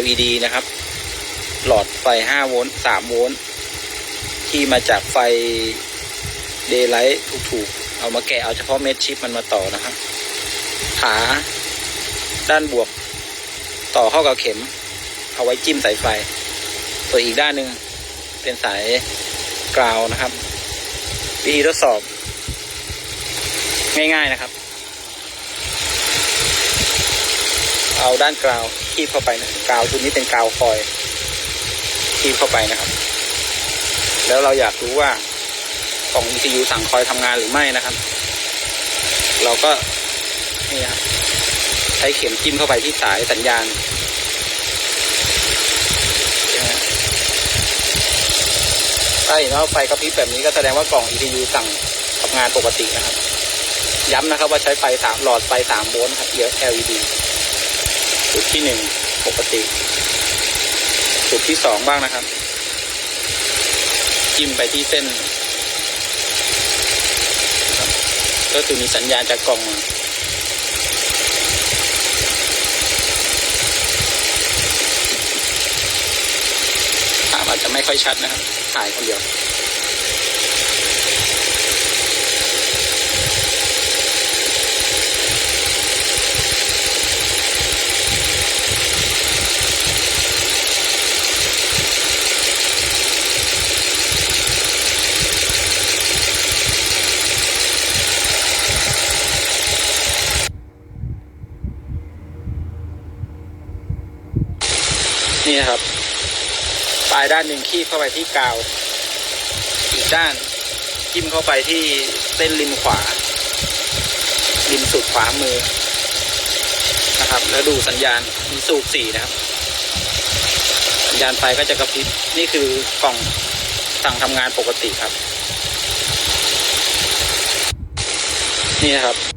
LED นะครับ หลอดไฟ 5 โวลต์3โวลต์ที่มาจากไฟเดย์ไลท์ถูกๆ เอามาแกะเอาเฉพาะเม็ดชิปมันมาต่อนะครับ ขาด้านบวกต่อเข้ากับเข็ม เอาไว้จิ้มสายไฟ ส่วนอีกด้านหนึ่งเป็นสายกราวนะครับ วิธีทดสอบ ง่ายๆนะครับ เอาด้านกราวคีบเข้าไปนะกราวตัวนี้เป็นกราวฟอยคีบเข้าไปนะครับ แล้วเราอยากรู้ว่ากล่อง ECU สั่งคอยทำงานหรือไม่นะครับ เราก็นี่ครับใช้เข็มจิ้มเข้าไปที่สายสัญญาณถ้าเห็นว่าไฟกระพริบแบบนี้ก็แสดงว่ากล่อง ECU สั่งทำงานปกตินะครับ ย้ำนะครับว่าใช้ไฟสามหลอดไฟสามโวลต์ครับเยอะ LED จุดที่หนึ่งปกติ จุดที่สองบ้างนะครับ จิ้มไปที่เส้นนะครับก็คือมีสัญญาณจากกล่องมาภาพอาจจะไม่ค่อยชัดนะครับ ถ่ายคนเดียว นี่ครับ ปลายด้านหนึ่งคีบเข้าไปที่กาว อีกด้านจิ้มเข้าไปที่เส้นริมขวา ริมสุดขวามือนะครับ แล้วดูสัญญาณมีสูบสี่นะครับ สัญญาณไฟก็จะกระพริบนี่คือกล่องสั่งทำงานปกติครับ นี่นะครับ